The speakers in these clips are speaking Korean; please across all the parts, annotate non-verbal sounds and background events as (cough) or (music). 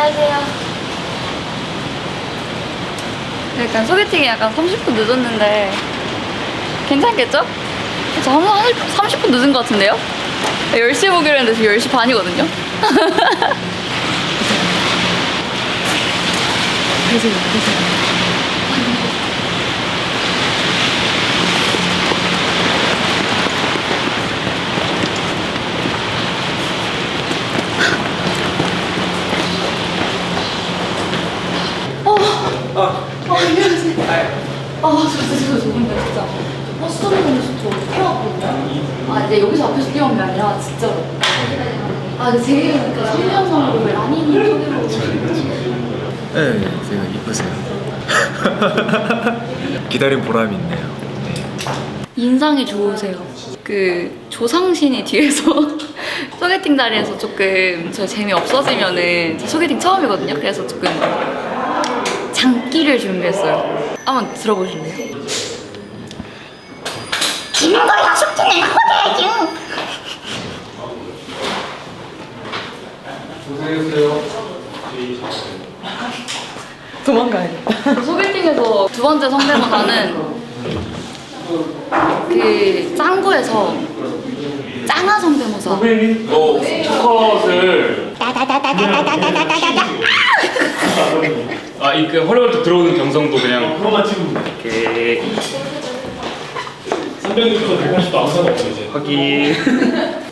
안녕하세요. 약간 소개팅이 약간 30분 늦었는데 괜찮겠죠? 저한 30분 늦은 것 같은데요? 10시에 오기로 했는데 지금 10시 반이거든요? (laughs) 아, 안 녕하세요. 아, 저 진짜 죄송해요, 진짜. 버스 타면서 저 뛰어왔거든요. 아, 이제 여기서 앞에서 뛰어온 게 아니라, 진짜로. 아, 근데 제 이름 그 3년성으로 왜 라니니 소개로. 네, 제가 이쁘세요. (laughs) 기다린 보람이 있네요. 네. 인상이 좋으세요. 그 조상신이 뒤에서 (laughs) 소개팅 자리에서 조금 저 재미 없어지면은 저 소개팅 처음이거든요. 그래서 조금 장기를 준비했어요. 한번 들어보실래요? 김거야 숙제는 호대중 도망가야겠다. 소개팅에서 두 번째 성대모사는 그 짱구에서 짱아 성대모사. 선배님, 어, 첫컷을 따다다다다다다다다다 아, 이그 헐리우드 들어오는 경성도 그냥 프로만 찍으면 이렇게 300m 180도 아무 상관없어 이제 확인. (laughs)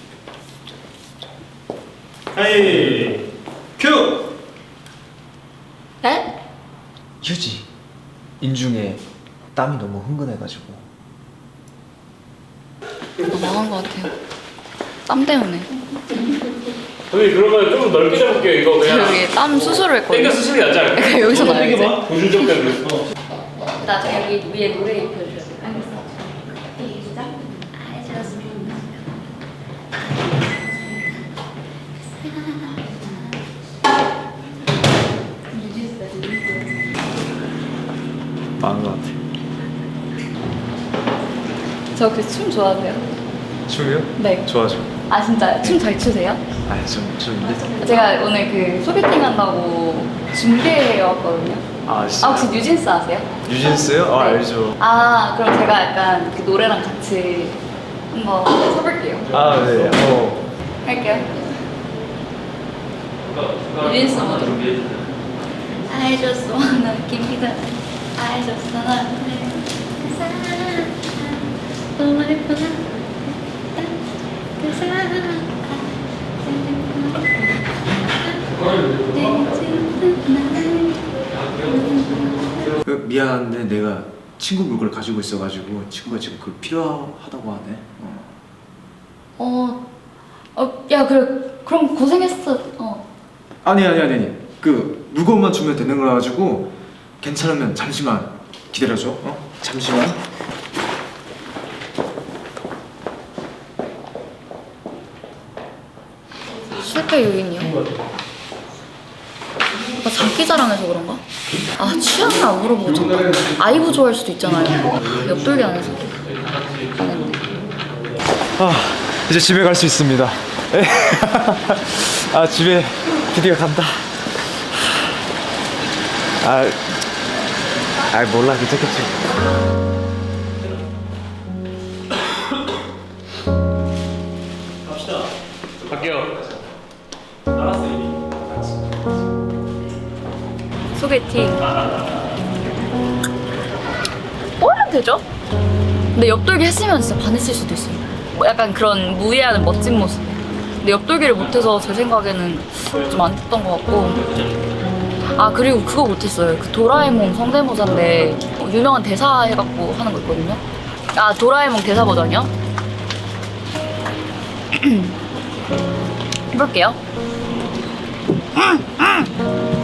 하이 큐! 네? 휴지. 인중에 땀이 너무 흥건해가지고. 아, 망한 것 같아요. 땀 때문에. 선배님, 그러면 좀 넓게 잡을게요. 이거 그냥 여기 땀 수술을 땡겨 했거든요. 쓰시는 게 낫지 않을까요? 그러니까 여기서 나요 이제. 고준적 때문에. (laughs) 나중에 여기 위에 노래 입혀줘야 돼. 알겠어. 시작. 망한 것 같아. 저 그 춤 좋아하세요? 춤이요? 네. 좋아죠. 아 진짜 춤 잘 추세요? 아니, 좀, 좀 이제. 제가 오늘 그 소개팅 한다고 준비해 왔거든요. 아, 진짜. 아 혹시 뉴진스 아세요? 유진스요? 아, 네. 알죠. 아 그럼 제가 약간 그 노래랑 같이 한번 쳐볼게요. 아, 네. 어. 할게요. 뉴진스 모드. I just wanna give me that. I just wanna 그 사람 너만의 편한 그 사람 그, 미안한데 내가 친구 물건을 가지고 있어가지고 친구가 지금 그 필요하다고 하네. 어. 어, 어, 야 그래 그럼 고생했어. 어, 아니 아니 아니 아니. 그 물건만 주면 되는 거라 가지고 괜찮으면 잠시만 기다려줘. 어? 잠시만. 실패 요인이요. 오빠 장기자랑해서 그런가? 아 취향을 안 물어보고 쳤다. 아이브 좋아할 수도 있잖아요. 옆돌기 안 해서. 아 이제 집에 갈 수 있습니다. (laughs) 아 집에 드디어 간다. 아, 아 몰라 괜찮겠지. 갈게요. 소개팅. 뭐 하면 되죠? 근데 옆돌기 했으면 진짜 반했을 수도 있어요. 뭐 약간 그런 무예하는 멋진 모습. 근데 옆돌기를 못해서 제 생각에는 좀 안 됐던 것 같고. 아 그리고 그거 못했어요. 그 도라에몽 성대모사인데 유명한 대사 해갖고 하는 거 있거든요. 아 도라에몽 대사 버전이요? (clears throat) 해볼게요. (clears throat)